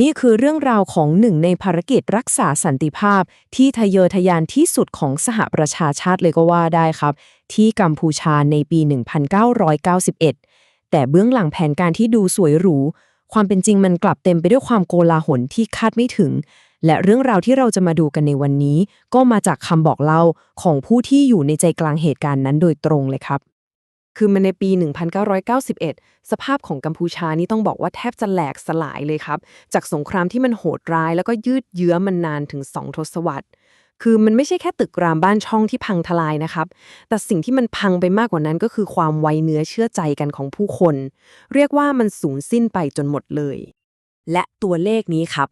นี่คือเรื่องราวของหนึ่งในภารกิจรักษาสันติภาพ ที่ทะเยอทะยานที่สุดของสหประชาชาติเลยก็ว่าได้ครับ ที่กัมพูชาในปี 1991 แต่เบื้องหลังแผนการที่ดูสวยหรู ความเป็นจริงมันกลับเต็มไปด้วยความโกลาหลที่คาดไม่ถึง และเรื่องราวที่เราจะมาดูกันในวันนี้ ก็มาจากคำบอกเล่าของผู้ที่อยู่ในใจกลางเหตุการณ์นั้นโดยตรงเลยครับ คือมันในปี 1991 สภาพของกัมพูชานี่ต้องบอกว่าแทบจะแหลกสลายเลยครับ จากสงครามที่มันโหดร้าย แล้วก็ยืดเยื้อมันนานถึง 2 ทศวรรษ คือมันไม่ใช่แค่ตึกรามบ้านช่องที่พังทลายนะครับ แต่สิ่งที่มันพังไปมากกว่านั้นก็คือความไวเนื้อเชื่อใจกันของผู้คน เรียกว่ามันสูญสิ้นไปจนหมดเลย และตัวเลขนี้ครับ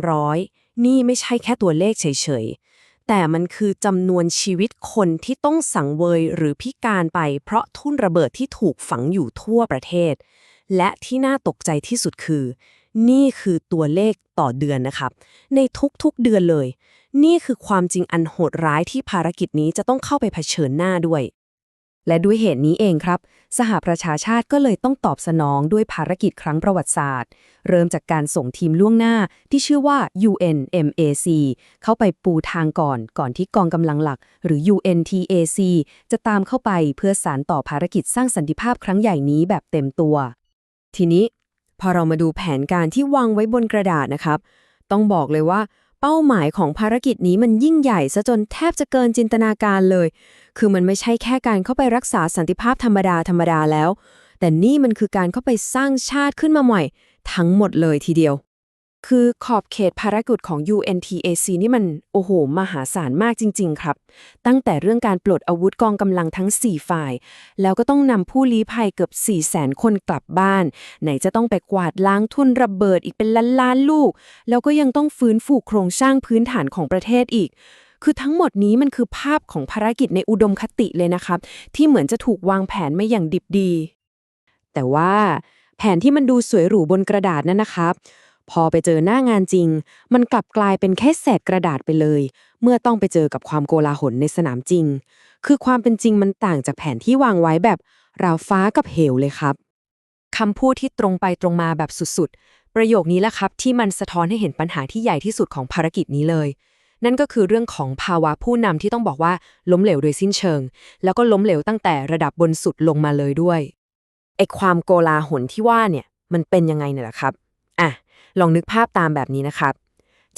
300 นี่ไม่ใช่แค่ตัวเลขเฉยๆ แต่มันคือจำนวนชีวิตคนที่ต้องสังเวยหรือพิการไป เพราะทุ่นระเบิดที่ถูกฝังอยู่ทั่วประเทศ และที่น่าตกใจที่สุดคือ นี่คือตัวเลขต่อเดือนนะครับ ในทุกๆเดือนเลย นี่คือความจริงอันโหดร้ายที่ภารกิจนี้จะต้องเข้าไปเผชิญหน้าด้วย และด้วยเหตุนี้เองครับ สหประชาชาติก็เลยต้องตอบสนองด้วยภารกิจครั้งประวัติศาสตร์ เริ่มจากการส่งทีมล่วงหน้าที่ชื่อว่า UNMAC เข้าไปปูทางก่อนก่อนที่กองกำลังหลัก หรือ UNTAC จะตามเข้าไปเพื่อสารต่อภารกิจสร้างสันติภาพครั้งใหญ่นี้แบบเต็มตัว ทีนี้พอเรามาดูแผนการที่วางไว้บนกระดาษนะครับ ต้องบอกเลยว่า เป้าหมายของภารกิจนี้มันยิ่งใหญ่ซะจนแทบจะเกินจินตนาการเลย คือมันไม่ใช่แค่การเข้าไปรักษาสันติภาพธรรมดาธรรมดาแล้ว แต่นี่มันคือการเข้าไปสร้างชาติขึ้นมาใหม่ ทั้งหมดเลยทีเดียว คือขอบเขตภารกิจของ UNTAC นี่มัน โอ้โห มหาศาลมากจริง ๆ ครับ ตั้งแต่เรื่องการปลดอาวุธกองกำลังทั้ง 4 ฝ่าย แล้วก็ต้องนำผู้ลี้ภัยเกือบ 4 0 0แสนคนกลับบ้าน ไหนจะต้องไปกวาดล้างทุนระเบิดอีกเป็นล้านๆลูก แล้วก็ยังต้องฟื้นฟูโครงสร้างพื้นฐานของประเทศอีก คือทั้งหมดนี้มันคือภาพของภารกิจในอุดมคติเลยนะครับ ที่เหมือนจะถูกวางแผนมาอย่างดิบดี แต่ว่า แผนที่มันดูสวยหรูบนกระดาษนั่นนะครับ พอไปเจอหน้างานจริง มันกลับกลายเป็นแค่แศษกระดาษไปเลย เมื่อต้องไปเจอกับความโกลาหลในสนามจริง คือความเป็นจริงมันต่างจากแผนที่วางไว้แบบราวฟ้ากับเหวเลยครับคำพูดที่ตรงไปตรงมาแบบสุดๆ ประโยคนี้แหละครับ ที่มันสะท้อนให้เห็นปัญหาที่ใหญ่ที่สุดของภารกิจนี้เลย นั่นก็คือเรื่องของภาวะผู้นำที่ต้องบอกว่าล้มเหลวโดยสิ้นเชิง แล้วก็ล้มเหลวตั้งแต่ระดับบนสุดลงมาเลยด้วยไอความโกลาหลที่ว่าเนี่ยมันเป็นยังไงเนี่ยแหละครับ ลองนึกภาพตามแบบนี้นะครับ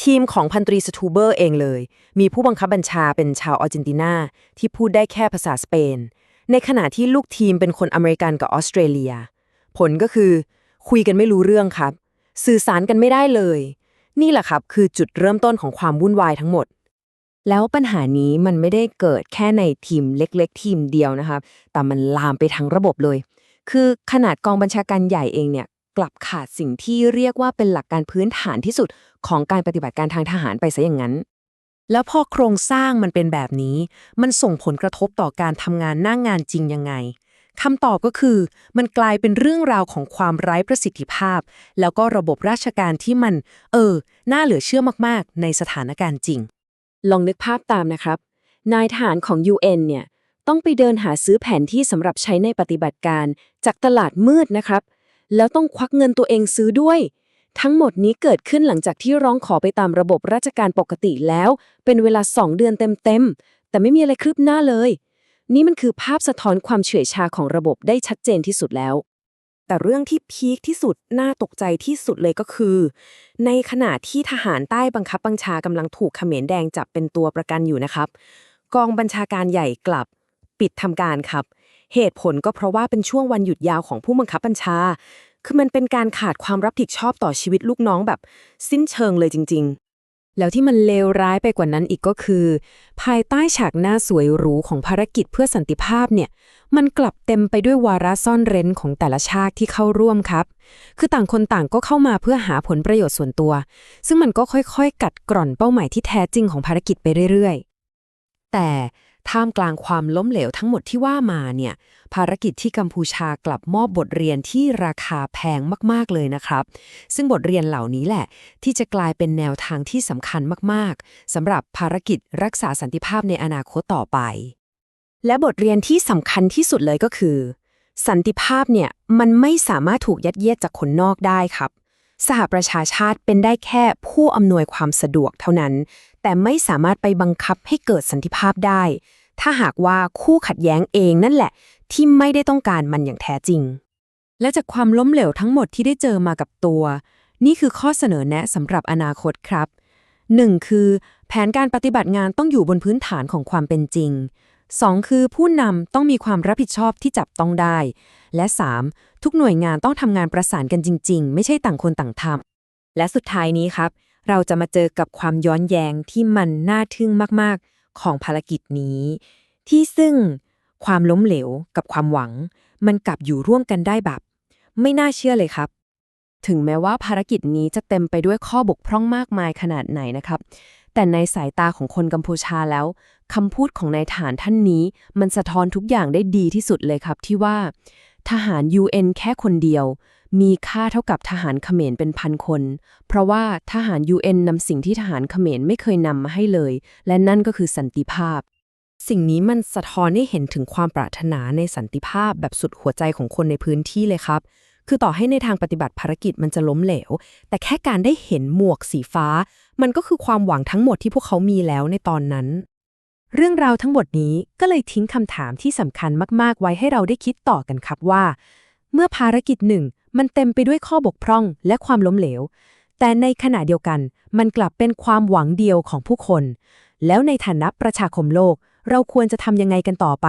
ทีมของพันตรีสตูเบอร์เองเลย มีผู้บังคับบัญชาเป็นชาวอาร์เจนตินาที่พูดได้แค่ภาษาสเปน ในขณะที่ลูกทีมเป็นคนอเมริกันกับออสเตรเลีย ผลก็คือ คุยกันไม่รู้เรื่องครับ สื่อสารกันไม่ได้เลย นี่แหละครับคือจุดเริ่มต้นของความวุ่นวายทั้งหมดแล้วปัญหานี้มันไม่ได้เกิดแค่ในทีมเล็ก ๆ ทีมเดียวนะครับแต่มันลามไปทั้งระบบเลย คือขนาดกองบัญชาการใหญ่เองเนี่ย กลับขาดสิ่งที่เรียกว่าเป็นหลักการพื้นฐานที่สุดของการปฏิบัติการทางทหารไปซะอย่างนั้น แล้วพอโครงสร้างมันเป็นแบบนี้ มันส่งผลกระทบต่อการทำงานหน้างงานจริงยังไงคำตอบก็คือ มันกลายเป็นเรื่องราวของความไร้ประสิทธิภาพ แล้วก็ระบบราชการที่มัน เออ น่าเหลือเชื่อมากๆ ในสถานการณ์จริง ลองนึกภาพตามนะครับ นายทหารของ UN เนี่ย ต้องไปเดินหาซื้อแผนที่สำหรับใช้ในปฏิบัติการ จากตลาดมืดนะครับ แล้วต้องควักเงินตัวเองซื้อด้วย ทั้งหมดนี้เกิดขึ้นหลังจากที่ร้องขอไปตามระบบราชการปกติแล้ว เป็นเวลา 2 เดือนเต็มๆ แต่ไม่มีอะไรคืบหน้าเลย นี่มันคือภาพสะท้อนความเฉื่อยชาของระบบได้ชัดเจนที่สุดแล้ว แต่เรื่องที่พีคที่สุด น่าตกใจที่สุดเลยก็คือ ในขณะที่ทหารใต้บังคับบัญชากำลังถูกเขมรแดงจับเป็นตัวประกันอยู่นะครับ กองบัญชาการใหญ่กลับ ปิดทำการครับ เหตุผลก็เพราะว่าเป็นช่วงวันหยุดยาวของผู้บังคับบัญชา คือมันเป็นการขาดความรับผิดชอบต่อชีวิตลูกน้องแบบ สิ้นเชิงเลยจริง ๆ แล้วที่มันเลวร้ายไปกว่านั้นอีกก็คือ ภายใต้ฉากหน้าสวยหรูของภารกิจเพื่อสันติภาพเนี่ย มันกลับเต็มไปด้วยวาระซ่อนเร้นของแต่ละชาติที่เข้าร่วมครับ คือต่างคนต่างก็เข้ามาเพื่อหาผลประโยชน์ส่วนตัว ซึ่งมันก็ค่อยๆ กัดกร่อนเป้าหมายที่แท้จริงของภารกิจไปเรื่อย ๆ แต่ ท่ามกลางความล้มเหลวทั้งหมดที่ว่ามาเนี่ย ภารกิจที่กัมพูชากลับมอบบทเรียนที่ราคาแพงมาก ๆ เลยนะครับ ซึ่งบทเรียนเหล่านี้แหละ ที่จะกลายเป็นแนวทางที่สำคัญมาก ๆสำหรับภารกิจรักษาสันติภาพในอนาคตต่อไป และบทเรียนที่สำคัญที่สุดเลยก็คือ สันติภาพเนี่ยมันไม่สามารถถูกยัดเยียดจากคนนอกได้ครับสหประชาชาติเป็นได้แค่ผู้อำนวยความสะดวกเท่านั้น แต่ไม่สามารถไปบังคับให้เกิดสันติภาพได้ ถ้าหากว่าคู่ขัดแย้งเองนั่นแหละ ที่ไม่ได้ต้องการมันอย่างแท้จริง และจากความล้มเหลวทั้งหมดที่ได้เจอมากับตัว นี่คือข้อเสนอแนะสำหรับอนาคตครับ 1. คือ แผนการปฏิบัติงานต้องอยู่บนพื้นฐานของความเป็นจริง 2. คือผู้นำต้องมีความรับผิดชอบที่จับต้องได้ และ 3. ทุกหน่วยงานต้องทำงานประสานกันจริง ๆ ไม่ใช่ต่างคนต่างทำและสุดท้ายนี้ครับ เราจะมาเจอกับความย้อนแยงที่มันน่าทึ่งมากๆ ของภารกิจนี้ ที่ซึ่งความล้มเหลวกับความหวัง มันกลับอยู่ร่วมกันได้แบบ ไม่น่าเชื่อเลยครับ ถึงแม้ว่าภารกิจนี้จะเต็มไปด้วยข้อบกพร่องมากมายขนาดไหนนะครับ แต่ในสายตาของคนกัมพูชาแล้วคำพูดของนายทหารท่านนี้ มันสะท้อนทุกอย่างได้ดีที่สุดเลยครับที่ว่า ทหาร UN แค่คนเดียว มีค่าเท่ากับทหารเขมรเป็นพันคน เพราะว่าทหาร UN นำสิ่งที่ทหารเขมรไม่เคยนำมาให้เลย และนั่นก็คือสันติภาพ สิ่งนี้มันสะท้อนให้เห็นถึงความปรารถนาในสันติภาพแบบสุดหัวใจของคนในพื้นที่เลยครับคือต่อให้ในทางปฏิบัติภารกิจมันจะล้มเหลว แต่แค่การได้เห็นหมวกสีฟ้า มันก็คือความหวังทั้งหมดที่พวกเขามีแล้วในตอนนั้น เรื่องราวทั้งหมดนี้ก็เลยทิ้งคำถามที่สำคัญมากๆ ไว้ให้เราได้คิดต่อกันครับว่า เมื่อภารกิจหนึ่ง มันเต็มไปด้วยข้อบกพร่องและความล้มเหลว แต่ในขณะเดียวกัน มันกลับเป็นความหวังเดียวของผู้คน แล้วในฐานะประชาคมโลก เราควรจะทำยังไงกันต่อไป